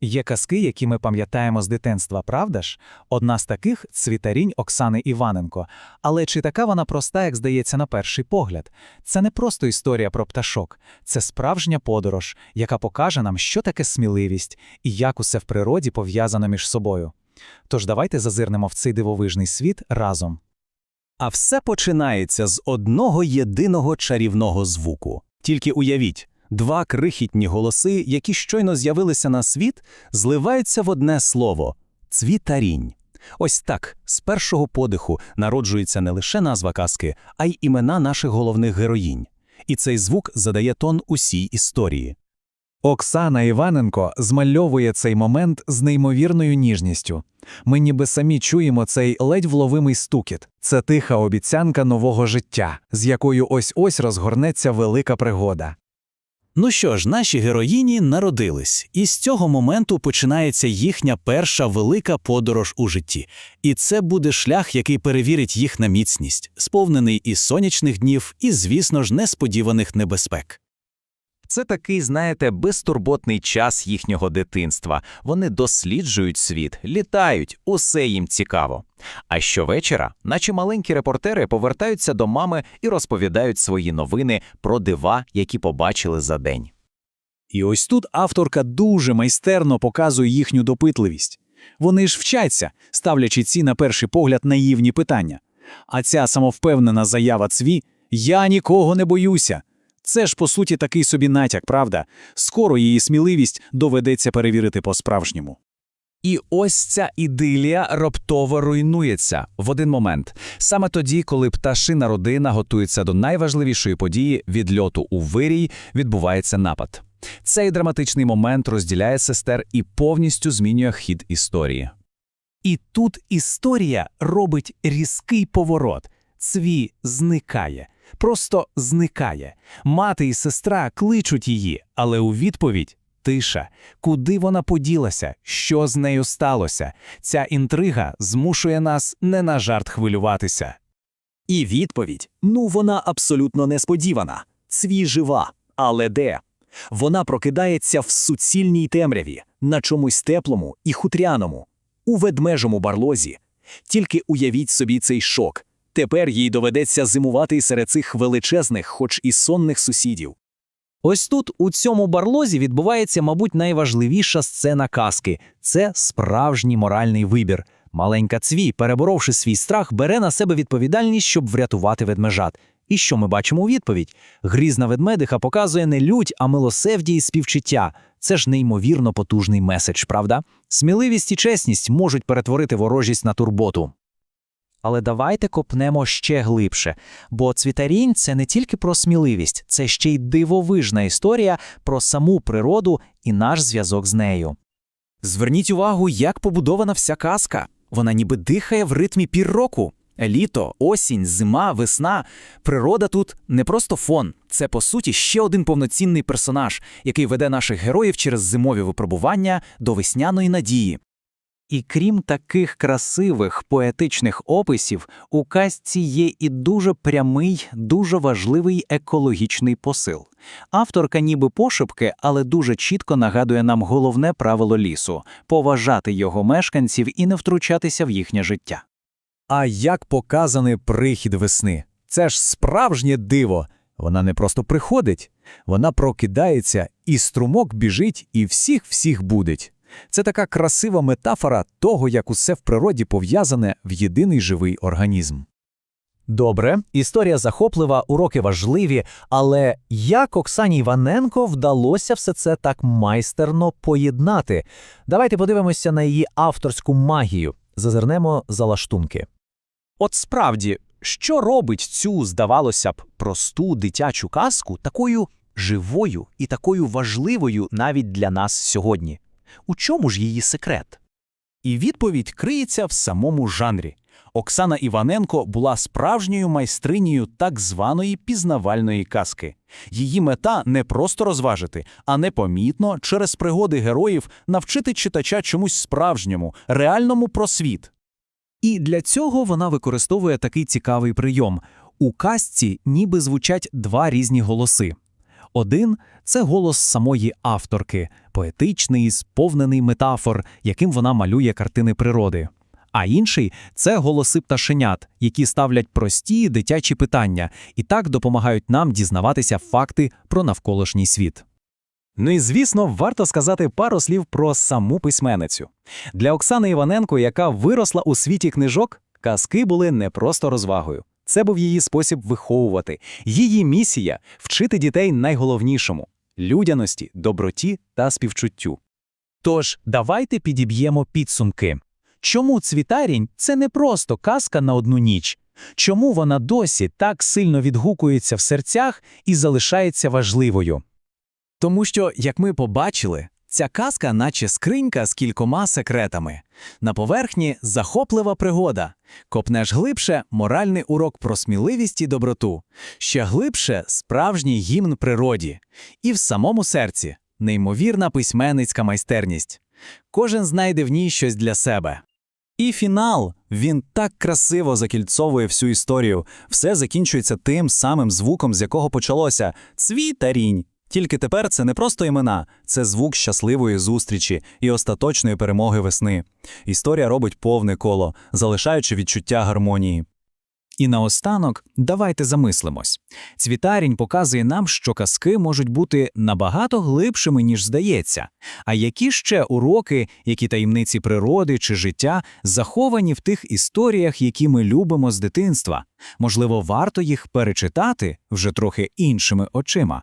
Є казки, які ми пам'ятаємо з дитинства, правда ж? Одна з таких цвітарінь Оксани Іваненко. Але чи така вона проста, як здається, на перший погляд? Це не просто історія про пташок, це справжня подорож, яка покаже нам, що таке сміливість і як усе в природі пов'язано між собою. Тож давайте зазирнемо в цей дивовижний світ разом. А все починається з одного єдиного чарівного звуку. Тільки уявіть, два крихітні голоси, які щойно з'явилися на світ, зливаються в одне слово цвітарінь. Ось так, з першого подиху народжується не лише назва казки, а й імена наших головних героїнь. І цей звук задає тон усій історії. Оксана Іваненко змальовує цей момент з неймовірною ніжністю. Ми ніби самі чуємо цей ледь вловимий стукіт. Це тиха обіцянка нового життя, з якою ось-ось розгорнеться велика пригода. Ну що ж, наші героїні народились, і з цього моменту починається їхня перша велика подорож у житті. І це буде шлях, який перевірить їх на міцність, сповнений і сонячних днів, і, звісно ж, несподіваних небезпек. Це такий, знаєте, безтурботний час їхнього дитинства. Вони досліджують світ, літають, усе їм цікаво. А щовечора, наче маленькі репортери, повертаються до мами і розповідають свої новини про дива, які побачили за день. І ось тут авторка дуже майстерно показує їхню допитливість. Вони ж вчаться, ставлячи ці на перший погляд наївні питання. А ця самовпевнена заява цві Я нікого не боюся. Це ж, по суті, такий собі натяк, правда? Скоро її сміливість доведеться перевірити по-справжньому. І ось ця ідилія раптово руйнується в один момент, саме тоді, коли пташина родина готується до найважливішої події відльоту у вирій, відбувається напад. Цей драматичний момент розділяє сестер і повністю змінює хід історії. І тут історія робить різкий поворот. Цві зникає, просто зникає. Мати і сестра кличуть її, але у відповідь тиша. Куди вона поділася? Що з нею сталося? Ця інтрига змушує нас не на жарт хвилюватися. І відповідь ну вона абсолютно несподівана. Цві жива. Але де? Вона прокидається в суцільній темряві, на чомусь теплому і хутряному, у ведмежому барлозі. Тільки уявіть собі цей шок. Тепер їй доведеться зимувати серед цих величезних, хоч і сонних сусідів. Ось тут, у цьому барлозі, відбувається, мабуть, найважливіша сцена казки це справжній моральний вибір. Маленька цвій, переборовши свій страх, бере на себе відповідальність, щоб врятувати ведмежат. І що ми бачимо у відповідь? Грізна ведмедиха показує не лють, а милосердя і співчуття. Це ж неймовірно потужний меседж, правда? Сміливість і чесність можуть перетворити ворожість на турботу. Але давайте копнемо ще глибше, бо цвітарінь це не тільки про сміливість, це ще й дивовижна історія про саму природу і наш зв'язок з нею. Зверніть увагу, як побудована вся казка. Вона ніби дихає в ритмі пір року. Літо, осінь, зима, весна. Природа тут не просто фон, це по суті ще один повноцінний персонаж, який веде наших героїв через зимові випробування до весняної надії. І крім таких красивих поетичних описів, у казці є і дуже прямий, дуже важливий екологічний посил. Авторка ніби пошепки, але дуже чітко нагадує нам головне правило лісу поважати його мешканців і не втручатися в їхнє життя. А як показаний прихід весни? Це ж справжнє диво. Вона не просто приходить, вона прокидається, і струмок біжить, і всіх всіх будить. Це така красива метафора того, як усе в природі пов'язане в єдиний живий організм. Добре, історія захоплива, уроки важливі, але як Оксані Іваненко вдалося все це так майстерно поєднати? Давайте подивимося на її авторську магію. Зазирнемо за лаштунки. От справді, що робить цю, здавалося б, просту дитячу казку такою живою і такою важливою навіть для нас сьогодні? У чому ж її секрет? І відповідь криється в самому жанрі. Оксана Іваненко була справжньою майстринею так званої пізнавальної казки. Її мета не просто розважити, а непомітно через пригоди героїв навчити читача чомусь справжньому, реальному про світ. І для цього вона використовує такий цікавий прийом. У казці ніби звучать два різні голоси. Один це голос самої авторки, поетичний, сповнений метафор, яким вона малює картини природи. А інший це голоси пташенят, які ставлять прості дитячі питання і так допомагають нам дізнаватися факти про навколишній світ. Ну і звісно, варто сказати пару слів про саму письменницю. Для Оксани Іваненко, яка виросла у світі книжок, казки були не просто розвагою. Це був її спосіб виховувати, її місія вчити дітей найголовнішому людяності, доброті та співчуттю. Тож, давайте підіб'ємо підсумки. Чому цвітарінь це не просто казка на одну ніч? Чому вона досі так сильно відгукується в серцях і залишається важливою? Тому що, як ми побачили, ця казка наче скринька з кількома секретами. На поверхні захоплива пригода. Копнеш глибше моральний урок про сміливість і доброту. Ще глибше справжній гімн природі. І в самому серці неймовірна письменницька майстерність. Кожен знайде в ній щось для себе. І фінал він так красиво закільцовує всю історію. Все закінчується тим самим звуком, з якого почалося цвітарінь. Тільки тепер це не просто імена, це звук щасливої зустрічі і остаточної перемоги весни. Історія робить повне коло, залишаючи відчуття гармонії. І наостанок давайте замислимось. Цвітарінь показує нам, що казки можуть бути набагато глибшими, ніж здається. А які ще уроки, які таємниці природи чи життя заховані в тих історіях, які ми любимо з дитинства? Можливо, варто їх перечитати вже трохи іншими очима.